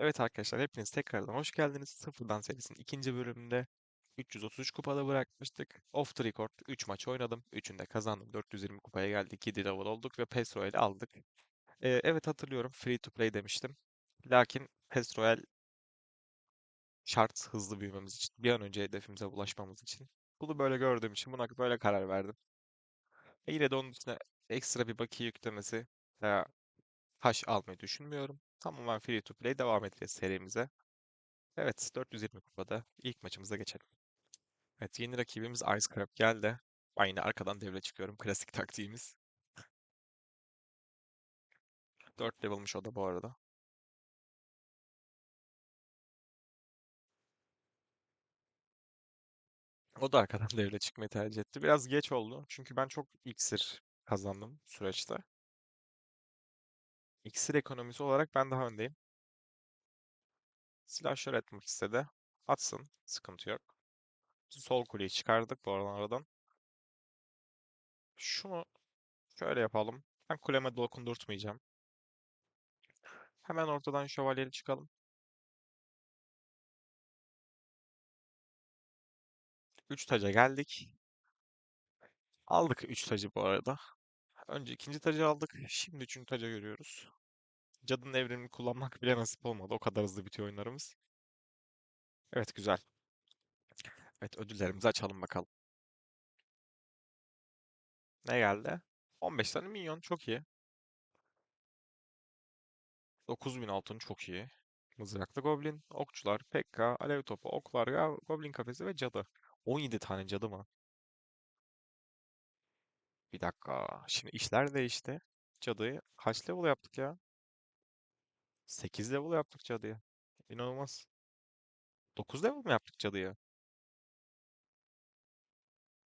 Evet arkadaşlar hepiniz tekrardan hoş geldiniz. Sıfırdan serisinin ikinci bölümünde 333 kupada bırakmıştık. Off the record 3 maç oynadım. 3'ünü de kazandım. 420 kupaya geldik. 7 level olduk ve PES Royale'i aldık. Ee, evet hatırlıyorum free to play demiştim. Lakin PES Royale şart hızlı büyümemiz için. Bir an önce hedefimize ulaşmamız için. Bunu böyle gördüğüm için buna böyle karar verdim. E yine de onun üstüne ekstra bir bakiye yüklemesi veya taş almayı düşünmüyorum. Tamamen free to play devam edeceğiz serimize. Evet, 420 kupada ilk maçımıza geçelim. Evet, yeni rakibimiz Ice Crab geldi. Ben yine arkadan devre çıkıyorum. Klasik taktiğimiz. 4 level'mış o da bu arada. O da arkadan devre çıkmayı tercih etti. Biraz geç oldu. Çünkü ben çok iksir kazandım süreçte. İksir ekonomisi olarak ben daha öndeyim. Silahşör etmek istedi. Atsın. Sıkıntı yok. Sol kuleyi çıkardık bu aradan aradan. Şunu şöyle yapalım. Ben kuleme dokundurtmayacağım. Hemen ortadan şövalyeli çıkalım. 3 taca geldik. Aldık 3 tacı bu arada. Önce ikinci tacı aldık. Şimdi üçüncü taca görüyoruz. Cadının evrimini kullanmak bile nasip olmadı. O kadar hızlı bitiyor oyunlarımız. Evet güzel. Evet ödüllerimizi açalım bakalım. Ne geldi? 15 tane minyon çok iyi. 9000 altın çok iyi. Mızraklı goblin, okçular, pekka, alev topu, oklar, goblin kafesi ve cadı. 17 tane cadı mı? Bir dakika. Şimdi işler değişti. Cadıyı kaç level yaptık ya? 8 level yaptık cadıyı. İnanılmaz. 9 level mi yaptık cadıyı?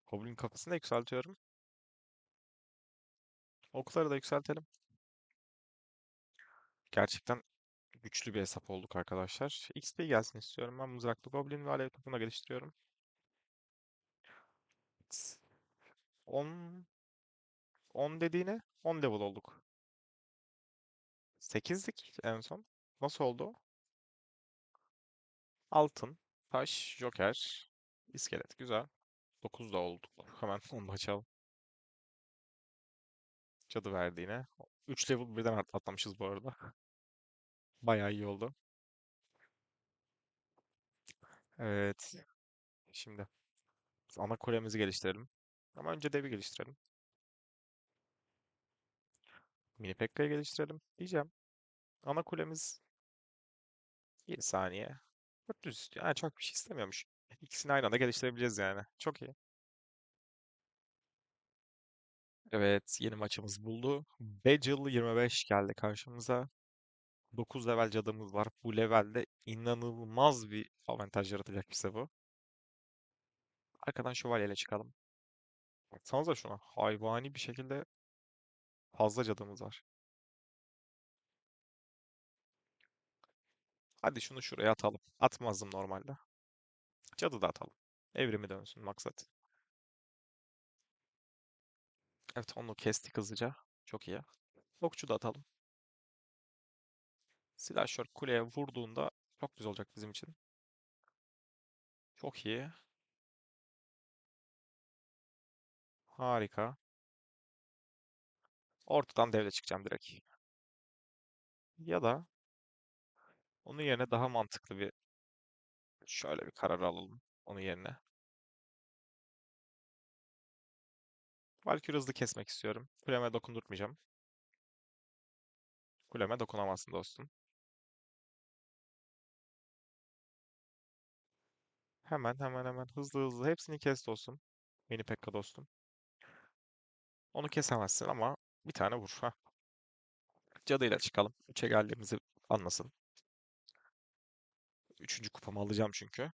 Goblin kafasını da yükseltiyorum. Okları da yükseltelim. Gerçekten güçlü bir hesap olduk arkadaşlar. XP gelsin istiyorum. Ben mızraklı goblin ve alev topunu geliştiriyorum. 10 10 dediğine 10 level olduk. 8'lik en son. Nasıl oldu? Altın, taş, joker, iskelet. Güzel. 9 da olduk. Hemen onu da açalım. Cadı verdiğine. 3 level birden at- atlamışız bu arada. Bayağı iyi oldu. Evet. Şimdi ana kulemizi geliştirelim. Ama önce devi geliştirelim. Mini Pekka'yı geliştirelim diyeceğim. Ana kulemiz bir saniye. 400 istiyor. Ha, çok bir şey istemiyormuş. İkisini aynı anda geliştirebileceğiz yani. Çok iyi. Evet, yeni maçımız buldu. Bagel 25 geldi karşımıza. 9 level cadımız var. Bu levelde inanılmaz bir avantaj yaratacak bize bu. Arkadan şövalyeyle çıkalım. Baksanıza şuna. Hayvani bir şekilde fazla cadımız var. Hadi şunu şuraya atalım. Atmazdım normalde. Cadı da atalım. Evrimi dönsün maksat. Evet onu kestik hızlıca. Çok iyi. Okçu da atalım. Silahşör kuleye vurduğunda çok güzel olacak bizim için. Çok iyi. Harika. Ortadan devre çıkacağım direkt. Ya da onun yerine daha mantıklı bir şöyle bir karar alalım. Onun yerine. Valkyrie hızlı kesmek istiyorum. Kuleme dokundurtmayacağım. Kuleme dokunamazsın dostum. Hemen hemen hemen hızlı hızlı hepsini kes dostum. Mini Pekka dostum. Onu kesemezsin ama bir tane vur. Heh. Cadıyla çıkalım. Üçe geldiğimizi anlasın. Üçüncü kupamı alacağım çünkü.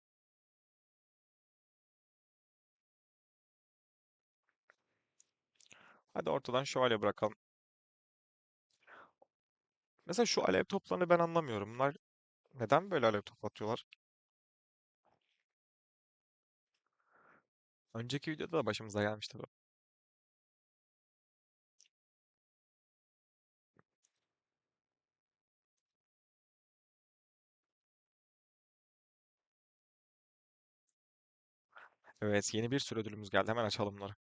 Hadi ortadan şövalye bırakalım. Mesela şu alev toplarını ben anlamıyorum. Bunlar neden böyle alev top atıyorlar? Önceki videoda da başımıza gelmişti bu. Evet, yeni bir sürü ödülümüz geldi. Hemen açalım bunları.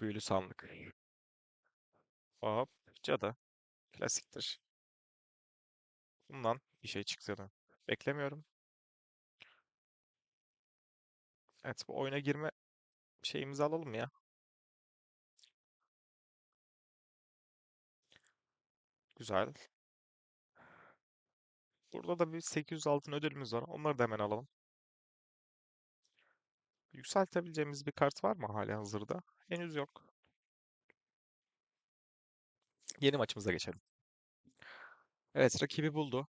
Büyülü sandık. Hop, cadı. Klasiktir. Bundan bir şey çıktığını beklemiyorum. Evet, bu oyuna girme şeyimizi alalım ya. Güzel. Burada da bir 800 altın ödülümüz var. Onları da hemen alalım. Yükseltebileceğimiz bir kart var mı hali hazırda? Henüz yok. Yeni maçımıza geçelim. Evet, rakibi buldu.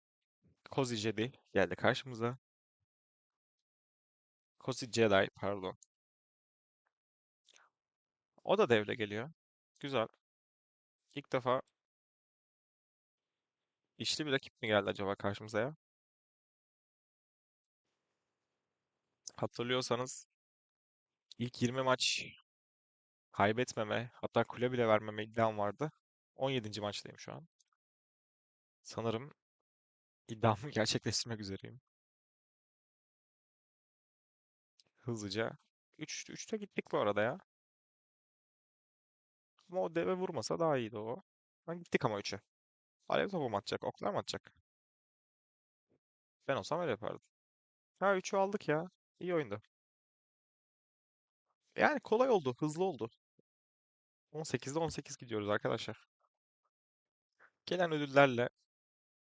Kozi Jedi geldi karşımıza. Kozi Jedi, pardon. O da devre geliyor. Güzel. İlk defa işli bir rakip mi geldi acaba karşımıza ya? Hatırlıyorsanız ilk 20 maç kaybetmeme, hatta kule bile vermeme iddiam vardı. 17. maçtayım şu an. Sanırım iddiamı gerçekleştirmek üzereyim. Hızlıca. 3 3'te gittik bu arada ya. Ama o deve vurmasa daha iyiydi o. Ben gittik ama 3'e. Alev topu mu atacak? Oklar mı atacak? Ben olsam öyle yapardım. Ha 3'ü aldık ya. İyi oyundu. Yani kolay oldu. Hızlı oldu. 18'de 18 gidiyoruz arkadaşlar. Gelen ödüllerle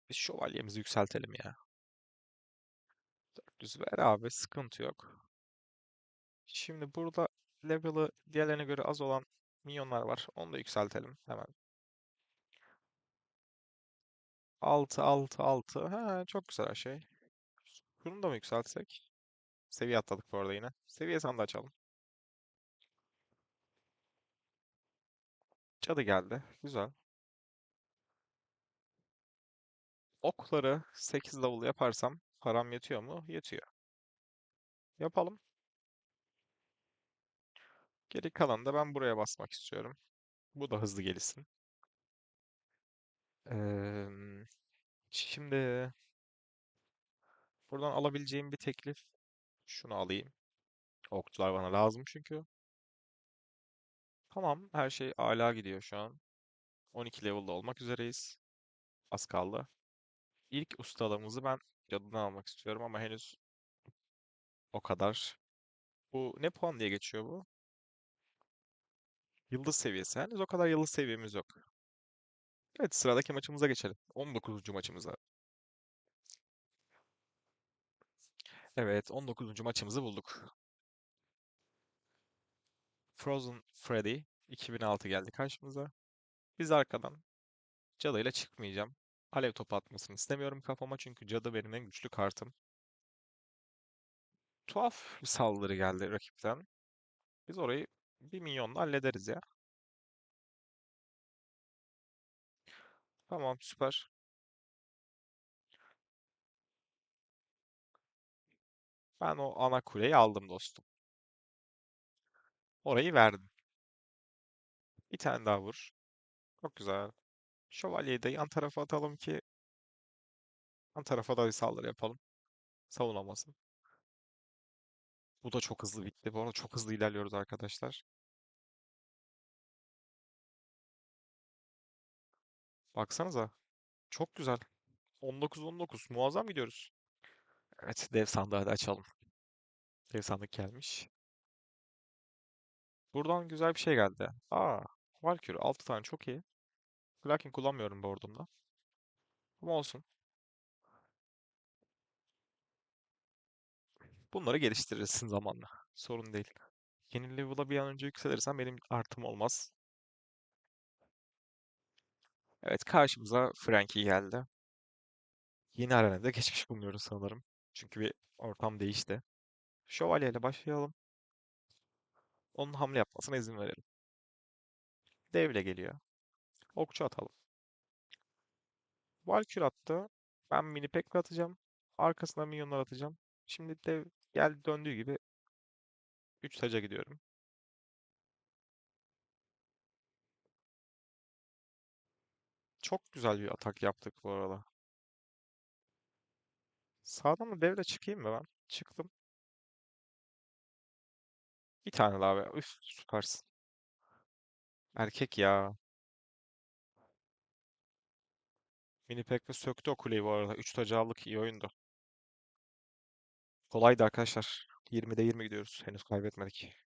biz şövalyemizi yükseltelim ya. 400 ver abi. Sıkıntı yok. Şimdi burada level'ı diğerlerine göre az olan minyonlar var. Onu da yükseltelim hemen. 6, 6, 6. Ha, çok güzel şey. Şunu da mı yükseltsek? Seviye atladık bu arada yine. Seviye sandığı açalım. Cadı geldi. Güzel. Okları 8 level yaparsam param yetiyor mu? Yetiyor. Yapalım. Geri kalan da ben buraya basmak istiyorum. Bu da hızlı gelişsin. Şimdi buradan alabileceğim bir teklif. Şunu alayım. Okçular bana lazım çünkü. Tamam, her şey âlâ gidiyor şu an. 12 level'da olmak üzereyiz. Az kaldı. İlk ustalığımızı ben cadıdan almak istiyorum ama henüz o kadar. Bu ne puan diye geçiyor bu? Yıldız seviyesi. Henüz o kadar yıldız seviyemiz yok. Evet, sıradaki maçımıza geçelim. 19. maçımıza. Evet, 19. maçımızı bulduk. Frozen Freddy 2006 geldi karşımıza. Biz arkadan cadıyla çıkmayacağım. Alev topu atmasını istemiyorum kafama çünkü cadı benim en güçlü kartım. Tuhaf bir saldırı geldi rakipten. Biz orayı bir milyonla hallederiz ya. Tamam süper. Ben o ana kuleyi aldım dostum. Orayı verdim. Bir tane daha vur. Çok güzel. Şövalyeyi de yan tarafa atalım ki yan tarafa da bir saldırı yapalım. Savunamasın. Bu da çok hızlı bitti. Bu arada çok hızlı ilerliyoruz arkadaşlar. Baksanıza. Çok güzel. 19-19. Muazzam gidiyoruz. Evet, dev sandığı hadi açalım. Dev sandık gelmiş. Buradan güzel bir şey geldi. Aa, Valkyrie 6 tane çok iyi. Lakin kullanmıyorum bu ordumda. Ama olsun. Bunları geliştirirsin zamanla. Sorun değil. Yeni level'a bir an önce yükselirsen benim artım olmaz. Evet karşımıza Frankie geldi. Yeni arenada geçmiş bulunuyoruz sanırım. Çünkü bir ortam değişti. Şövalye ile başlayalım. Onun hamle yapmasına izin verelim. Devle geliyor. Okçu atalım. Valkür attı. Ben mini pekka atacağım. Arkasına minyonlar atacağım. Şimdi dev geldi döndüğü gibi 3 taca gidiyorum. Çok güzel bir atak yaptık bu arada. Sağdan da devle çıkayım mı ben? Çıktım. Bir tane daha be. Üf, süpersin. Erkek ya. Mini Pekka söktü o kuleyi bu arada. 3 tacı iyi oyundu. Kolaydı arkadaşlar. 20'de 20 gidiyoruz. Henüz kaybetmedik.